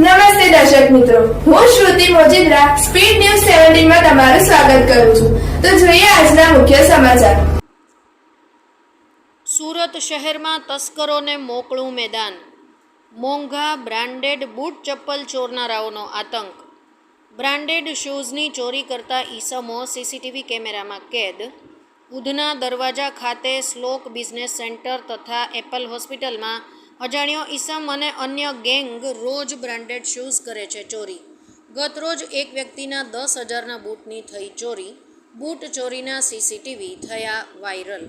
નમસ્તે દર્શક મિત્રો. હું શ્રુતિ મોજીદ્રા, સ્પીડ ન્યૂઝ સેવન્ટીનમાં તમારું સ્વાગત કરું છું. તો જોઈએ આજના મુખ્ય સમાચાર. સુરત શહેરમાં તસ્કરોને મોકળું મેદાન. મોંઘા બ્રાન્ડેડ બૂટ ચપ્પલ ચોરનારાઓનો આતંક. બ્રાન્ડેડ શૂઝની ચોરી કરતા ઈસમો સીસીટીવી કેમેરામાં કેદ. ઉધના દરવાજા ખાતે સ્લોક બિઝનેસ સેન્ટર તથા એપલ હોસ્પિટલમાં અજાણ્યો ઈસમ અને અન્ય ગેંગ રોજ બ્રાન્ડેડ શૂઝ કરે છે ચોરી. ગતરોજ એક વ્યક્તિના દસ હજારના બૂટની થઈ ચોરી. બૂટ ચોરીના સીસીટીવી થયા વાયરલ.